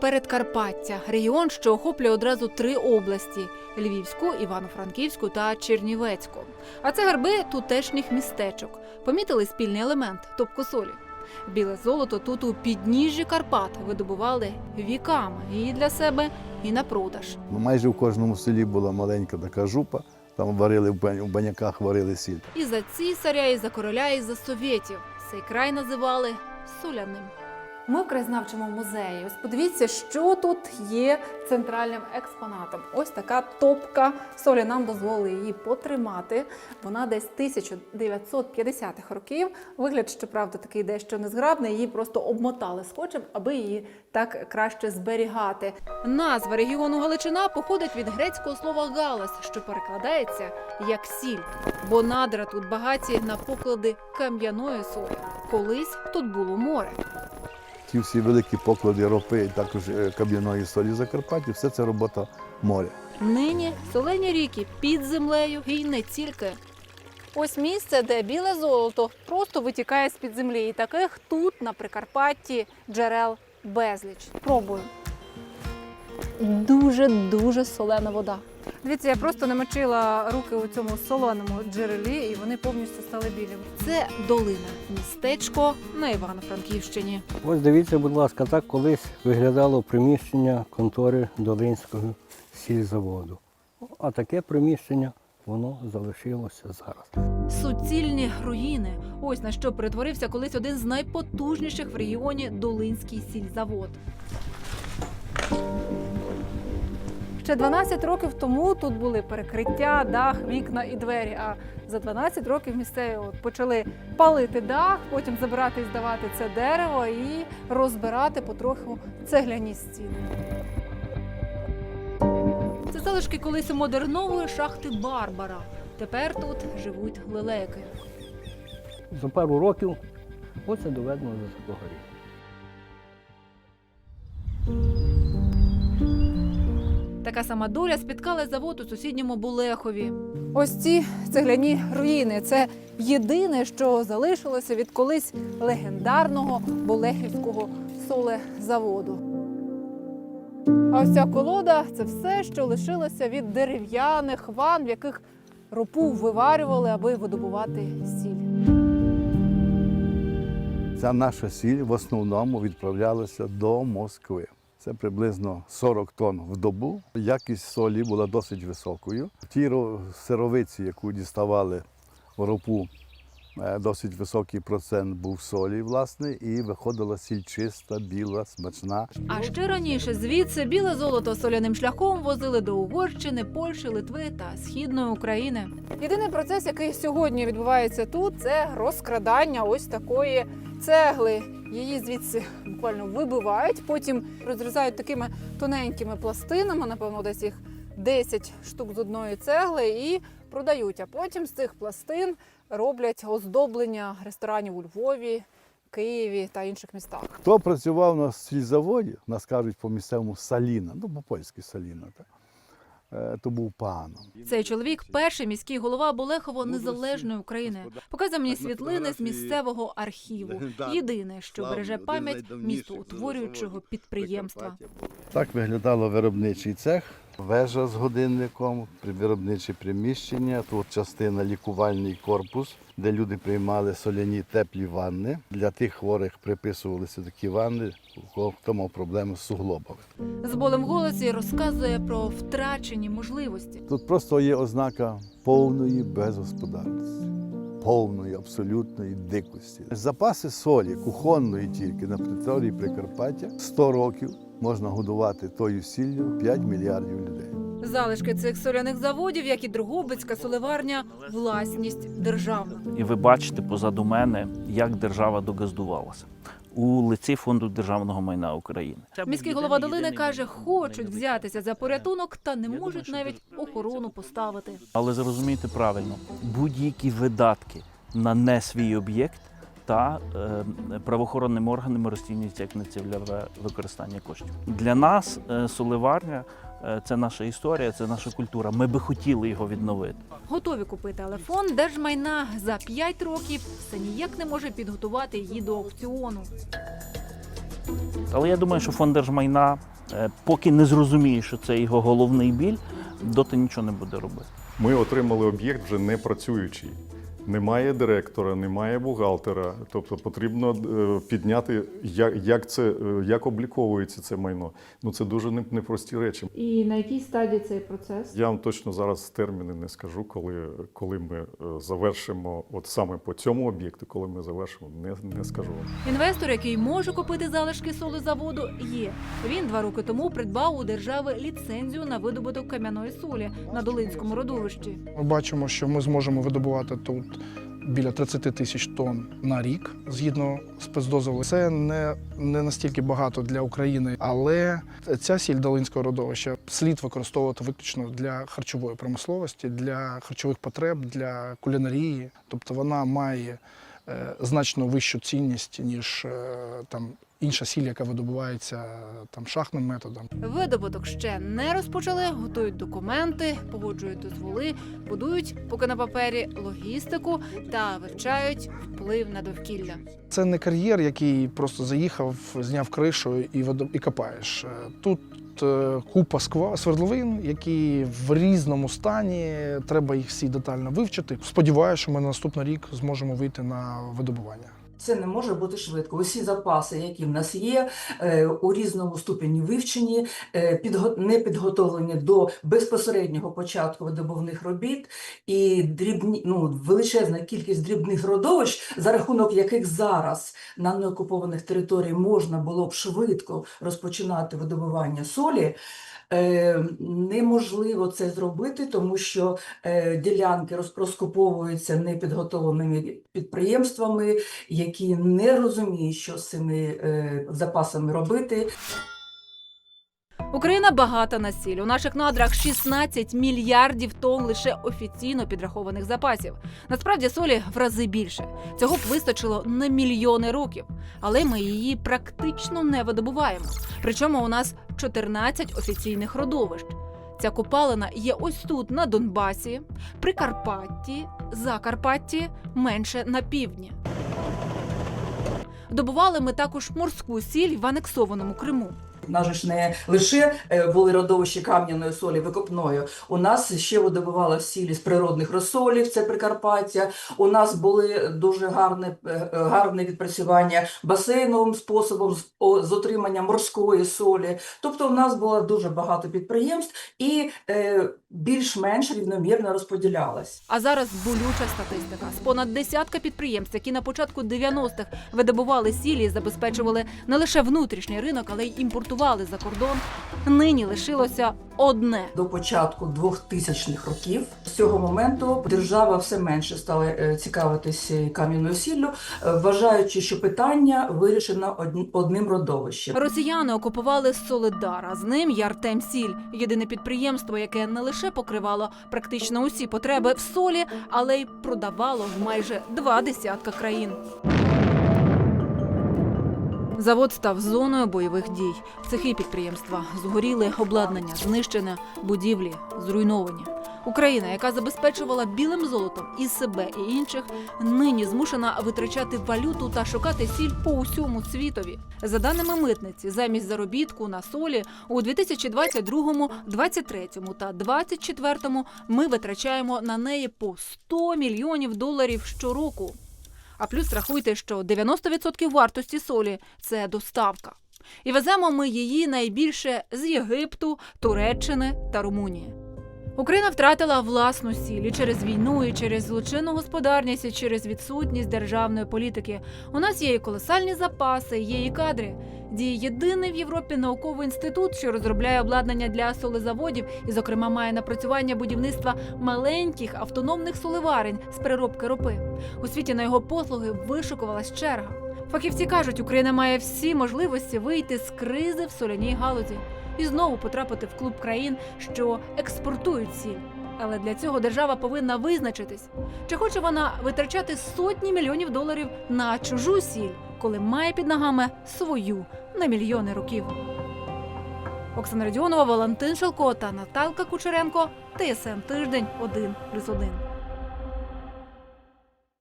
Передкарпаття регіон, що охоплює одразу три області: Львівську, Івано-Франківську та Чернівецьку. А це герби тутешніх містечок. Помітили спільний елемент топку солі. Біле золото тут у підніжжі Карпат видобували віками і для себе, і на продаж. Ну, Майже в кожному селі була маленька така жупа, там варили в баняках варили сіль. І за цісаря, і за короля, і за совєтів. Цей край називали соляним. Ми в краєзнавчому музеї. Ось подивіться, що тут є центральним експонатом. Ось така топка солі. Нам дозволили її потримати. Вона десь 1950-х років. Вигляд, щоправда, такий дещо незграбний. Її просто обмотали скотчем, аби її так краще зберігати. Назва регіону Галичина походить від грецького слова галас, що перекладається як сіль. Бо надра тут багаті на поклади кам'яної солі. Колись тут було море. Ті всі великі поклади ропи, також е, кам'яної солі Закарпаття, все це робота моря. Нині солені ріки під землею і не тільки. Ось місце, де біле золото просто витікає з-під землі. І таких тут, на Прикарпатті, джерел безліч. Пробую. Дуже-дуже солена вода. Дивіться, я просто намочила руки у цьому солоному джерелі, і вони повністю стали білими. Це долина, містечко на Івано-Франківщині. Ось дивіться, будь ласка, так колись виглядало приміщення контори Долинського сільзаводу. А таке приміщення воно залишилося зараз. Суцільні руїни. Ось на що перетворився колись один з найпотужніших в регіоні Долинський сільзавод. Ще 12 років тому тут були перекриття, дах, вікна і двері. А за 12 років місцеві от почали палити дах, потім забирати і здавати це дерево і розбирати потроху цегляні стіни. Це залишки колись модернової шахти Барбара. Тепер тут живуть лелеки. За пару років оце доведено до такого. Така сама доля спіткала завод у сусідньому Булехові. Ось ці цегляні руїни це єдине, що залишилося від колись легендарного Булехівського солезаводу. А ось ця колода це все, що лишилося від дерев'яних ван, в яких ропу виварювали, аби видобувати сіль. Ця наша сіль в основному відправлялася до Москви. Це приблизно 40 тонн в добу. Якість солі була досить високою. В тій сировиці, яку діставали в ропу, е, досить високий процент був солі, власне, і виходила сіль чиста, біла, смачна. А ще раніше звідси біле золото соляним шляхом возили до Угорщини, Польщі, Литви та Східної України. Єдиний процес, який сьогодні відбувається тут, це розкрадання ось такої цегли. Її звідси буквально вибивають, потім розрізають такими тоненькими пластинами, напевно, десь їх 10 штук з одної цегли, і продають. А потім з цих пластин роблять оздоблення ресторанів у Львові, Києві та інших містах. Хто працював на сільзаводі, нас кажуть по місцевому Саліна, ну по-польськи Саліна, так? Е, то був паном. Цей чоловік перший міський голова Болехово незалежної України. Показує мені світлини з місцевого архіву. Єдине, що береже пам'ять містоутворюючого підприємства. Так виглядало виробничий цех, вежа з годинником, виробниче приміщення, тут частина лікувальний корпус, де люди приймали соляні теплі ванни. Для тих хворих приписувалися такі ванни, у кого хто мав проблеми з суглобами. З болем в голосі розказує про втрачені можливості. Тут просто є ознака повної безгосподарності, повної абсолютної дикості. Запаси солі, кухонної тільки на території Прикарпаття 100 років можна годувати тою сіллю 5 мільярдів людей. Залишки цих соляних заводів, як і Другобицька соливарня, власність державна. І ви бачите позаду мене, як держава догаздувалася у лиці фонду державного майна України. Міський голова долини каже, хочуть взятися за порятунок, та не можуть навіть охорону поставити. Але зрозумійте правильно, будь-які видатки на не свій об'єкт та е, правоохоронними органами розцінюються як нецільове використання коштів. Для нас е, соливарня е, це наша історія, це наша культура. Ми би хотіли його відновити. Готові купити, але фонд держмайна за 5 років все ніяк не може підготувати її до аукціону. Але я думаю, що фонд держмайна, е, поки не зрозуміє, що це його головний біль, доти нічого не буде робити. Ми отримали об'єкт вже не працюючий. Немає директора, немає бухгалтера. Тобто потрібно е, підняти, як, як це е, як обліковується це майно. Ну це дуже не- непрості речі. І на якій стадії цей процес? Я вам точно зараз терміни не скажу, коли, коли ми е, завершимо, от саме по цьому об'єкту, коли ми завершимо, не, не скажу. Інвестор, який може купити залишки солезаводу, є. Він два роки тому придбав у держави ліцензію на видобуток кам'яної солі на Долинському родовищі. Ми бачимо, що ми зможемо видобувати тут біля 30 тисяч тонн на рік згідно спецдозволу. Це не, не настільки багато для України, але ця сіль Долинського родовища слід використовувати виключно для харчової промисловості, для харчових потреб, для кулінарії. Тобто вона має е, значно вищу цінність, ніж е, там інша сіль, яка видобувається е, там шахтним методом. Видобуток ще не розпочали, готують документи, погоджують дозволи, будують поки на папері логістику та вивчають вплив на довкілля. Це не кар'єр, який просто заїхав, зняв кришу і і копаєш. Е, Тут е, купа свердловин, які в різному стані. Треба їх всі детально вивчити. Сподіваюся, що ми на наступний рік зможемо вийти на видобування. Це не може бути швидко. Усі запаси, які в нас є, е, у різному ступені вивчені, е, не підготовлені до безпосереднього початку видобувних робіт, і дрібні, ну, величезна кількість дрібних родовищ, за рахунок яких зараз на неокупованих територіях можна було б швидко розпочинати видобування солі. Е, Неможливо це зробити, тому що е, ділянки роз- розкуповуються непідготовленими підприємствами, які не розуміють, що з цими е, запасами робити. Україна багата на сіль. У наших надрах 16 мільярдів тонн лише офіційно підрахованих запасів. Насправді солі в рази більше. Цього б вистачило на мільйони років, але ми її практично не видобуваємо. Причому у нас 14 офіційних родовищ. Ця копалина є ось тут, на Донбасі, Прикарпатті, Закарпатті, менше на півдні. Добували ми також морську сіль в анексованому Криму. У ж не лише е, були родовища кам'яної солі викопною. У нас ще видобувала сілі з природних розсолів, це Прикарпаття. У нас були дуже гарне, е, е, гарне відпрацювання басейновим способом з, отримання морської солі. Тобто, у нас було дуже багато підприємств і більш-менш рівномірно розподілялось. А зараз болюча статистика. З понад десятка підприємств, які на початку 90-х видобували сілі і забезпечували не лише внутрішній ринок, але й імпортували за кордон. Нині лишилося одне. До початку 2000-х років з цього моменту держава все менше стала е, цікавитись е, кам'яною сіллю, е, вважаючи, що питання вирішено одн- одним родовищем. Росіяни окупували Солидар, а з ним і Артем Сіль, єдине підприємство, яке не лише покривало практично усі потреби в солі, але й продавало в майже два десятка країн. Завод став зоною бойових дій. Цехи підприємства згоріли, обладнання знищене, будівлі зруйновані. Україна, яка забезпечувала білим золотом і себе, і інших, нині змушена витрачати валюту та шукати сіль по усьому світові. За даними митниці, замість заробітку на солі у 2022, 23 та 24 ми витрачаємо на неї по 100 мільйонів доларів щороку. А плюс рахуйте, що 90% вартості солі це доставка. І веземо ми її найбільше з Єгипту, Туреччини та Румунії. Україна втратила власну сіль і через війну, і через злочинну господарність, і через відсутність державної політики. У нас є і колосальні запаси, є і кадри. Діє єдиний в Європі науковий інститут, що розробляє обладнання для солезаводів, і, зокрема, має напрацювання будівництва маленьких автономних солеварень з переробки ропи. У світі на його послуги вишукувалась черга. Фахівці кажуть, Україна має всі можливості вийти з кризи в соляній галузі і знову потрапити в клуб країн, що експортують сіль. Але для цього держава повинна визначитись, чи хоче вона витрачати сотні мільйонів доларів на чужу сіль, коли має під ногами свою на мільйони років. Оксана Радіонова, Валентин Шелко та Наталка Кучеренко. ТСН тиждень 1+,1.